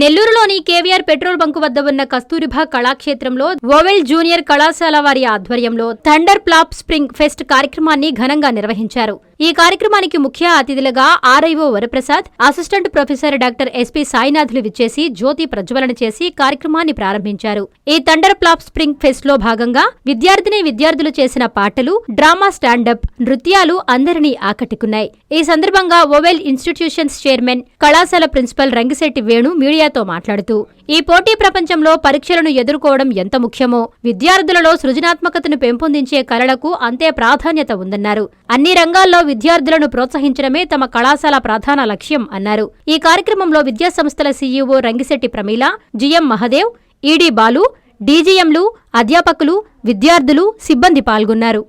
నెల్లూరులోని KVR petrol bunk వద్ద ఉన్న కస్తూరిబా కళాక్షేత్రంలో ఓవెల్ జూనియర్ కళాశాల వారి ఆధ్వర్యంలో థండర్ ప్లాప్ స్ప్రింగ్ ఫెస్ట్ కార్యక్రమాన్ని ఘనంగా నిర్వహించారు. ఈ కార్యక్రమానికి ముఖ్య అతిథులుగా RIO Varaprasad assistant professor doctor SP Sainathulu విచ్చేసి జ్యోతి ప్రజ్వలన చేసి కార్యక్రమాన్ని ప్రారంభించారు. ఈ థండర్ ప్లాప్ స్ప్రింగ్ ఫెస్ట్లో భాగంగా విద్యార్థిని విద్యార్థులు చేసిన పాటలు డ్రామా స్టాండప్ నృత్యాలు అందరినీ ఆకట్టుకున్నాయి. ఈ సందర్భంగా ఓవెల్ ఇన్స్టిట్యూషన్స్ చైర్మన్ కళాశాల ప్రిన్సిపల్ రంగిశెట్టి వేణు మీడియా మీడియాతో మాట్లాడుతూ ఈ పోటీ ప్రపంచంలో పరీక్షలను ఎదుర్కోవడం ఎంత ముఖ్యమో విద్యార్థులలో సృజనాత్మకతను పెంపొందించే కళలకు అంతే ప్రాధాన్యత ఉందన్నారు. అన్ని రంగాల్లో విద్యార్థులను ప్రోత్సహించడమే తమ కళాశాల ప్రధాన లక్ష్యం అన్నారు. ఈ కార్యక్రమంలో విద్యాసంస్థల CEO Rangisetty Pramila GM Mahadev ED Balu డీజీఎంలు అధ్యాపకులు విద్యార్థులు సిబ్బంది పాల్గొన్నారు.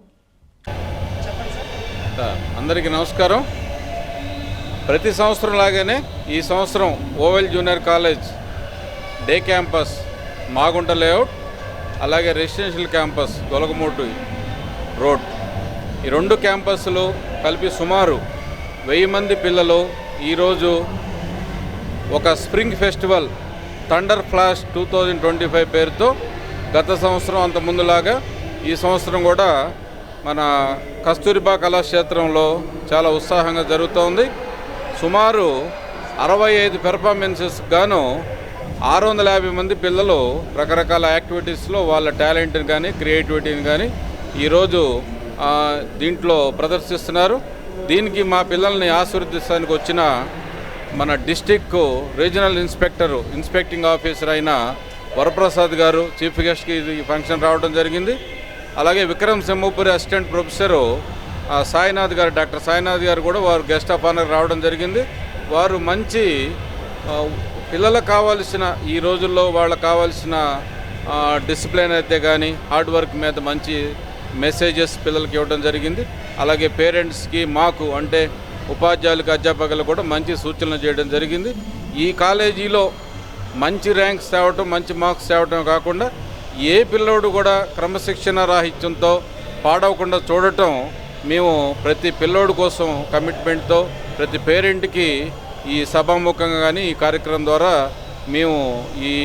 అందరికీ నమస్కారం. ప్రతి సంవత్సరం లాగానే ఈ సంవత్సరం Oval junior college day campus Magunta layout అలాగే రెసిడెన్షియల్ క్యాంపస్ గొలగమూటు రోడ్. ఈ రెండు క్యాంపస్లు కలిపి సుమారు వెయ్యి మంది పిల్లలు ఈరోజు ఒక spring festival thunder flash two thousand twenty five పేరుతో గత సంవత్సరం అంత ముందులాగా ఈ సంవత్సరం కూడా మన కస్తూరిబా కళాక్షేత్రంలో చాలా ఉత్సాహంగా జరుగుతోంది. సుమారు అరవై ఐదు పెర్ఫార్మెన్సెస్ గాను ఆరు వందల యాభై మంది పిల్లలు రకరకాల యాక్టివిటీస్లో వాళ్ళ టాలెంట్ని కానీ క్రియేటివిటీని కానీ ఈరోజు దీంట్లో ప్రదర్శిస్తున్నారు. దీనికి మా పిల్లల్ని ఆశీర్వదిస్తానికి వచ్చిన మన district regional inspector inspecting officer అయిన వరప్రసాద్ గారు చీఫ్ గెస్ట్కి ఈ ఫంక్షన్ రావడం జరిగింది. అలాగే విక్రమ్ సింహపురి అసిస్టెంట్ ప్రొఫెసరు సాయినాథ్ గారు డాక్టర్ సాయినాథ్ గారు కూడా వారు గెస్ట్ ఆఫ్ ఆనర్ రావడం జరిగింది. వారు మంచి పిల్లలకు కావాల్సిన ఈ రోజుల్లో వాళ్ళకు కావాల్సిన డిసిప్లిన్ అయితే కానీ హార్డ్ వర్క్ మీద మంచి మెసేజెస్ పిల్లలకి ఇవ్వడం జరిగింది. అలాగే పేరెంట్స్కి మాకు అంటే ఉపాధ్యాయులకు అధ్యాపకులకు కూడా మంచి సూచనలు చేయడం జరిగింది. ఈ కాలేజీలో మంచి ర్యాంక్స్ తేవటం మంచి మార్క్స్ తేవటం కాకుండా ఏ పిల్లోడు కూడా క్రమశిక్షణ రాహిత్యంతో పాడవకుండా చూడటం మేము ప్రతి పిల్లోడు కోసం కమిట్మెంట్తో ప్రతి పేరెంట్కి ఈ సభాముఖంగా కానీ ఈ కార్యక్రమం ద్వారా మేము ఈ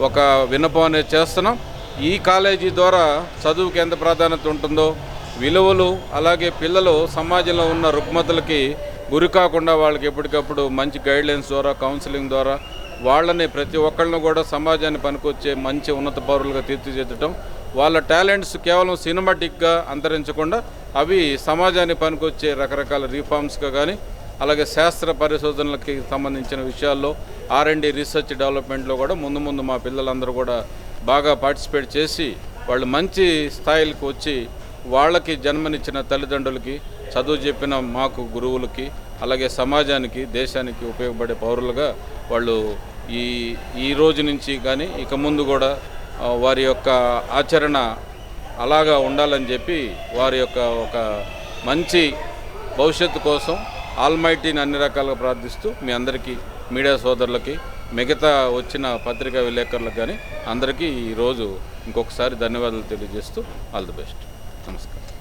ఒక విన్నపం అనేది చేస్తున్నాం. ఈ కాలేజీ ద్వారా చదువుకి ఎంత ప్రాధాన్యత ఉంటుందో విలువలు అలాగే పిల్లలు సమాజంలో ఉన్న రుగ్మతలకి గురి కాకుండా వాళ్ళకి ఎప్పటికప్పుడు మంచి గైడ్లైన్స్ ద్వారా కౌన్సిలింగ్ ద్వారా వాళ్ళని ప్రతి ఒక్కళ్ళను కూడా సమాజాన్ని పనికొచ్చే మంచి ఉన్నత పౌరులుగా తీర్చిదిద్దటం వాళ్ళ టాలెంట్స్ కేవలం సినిమాటిక్గా అంతరించకుండా అవి సమాజానికి పనికొచ్చే రకరకాల రీఫార్మ్స్గా కానీ అలాగే శాస్త్ర పరిశోధనలకి సంబంధించిన విషయాల్లో ఆర్ అండ్ రీసెర్చ్ డెవలప్మెంట్లో కూడా ముందు ముందు మా పిల్లలందరూ కూడా బాగా పార్టిసిపేట్ చేసి వాళ్ళు మంచి స్థాయిలకు వచ్చి వాళ్ళకి జన్మనిచ్చిన తల్లిదండ్రులకి చదువు చెప్పిన మాకు గురువులకి అలాగే సమాజానికి దేశానికి ఉపయోగపడే పౌరులుగా వాళ్ళు ఈ ఈ రోజు నుంచి కానీ ఇక ముందు కూడా వారి యొక్క ఆచరణ అలాగా ఉండాలని చెప్పి వారి యొక్క ఒక మంచి భవిష్యత్తు కోసం ఆల్మైటీని అన్ని రకాలుగా ప్రార్థిస్తూ మీ అందరికీ మీడియా సోదరులకి మిగతా వచ్చిన పత్రికా విలేకరులకు కానీ అందరికీ ఈరోజు ఇంకొకసారి ధన్యవాదాలు తెలియజేస్తూ ఆల్ ది బెస్ట్. నమస్కారం.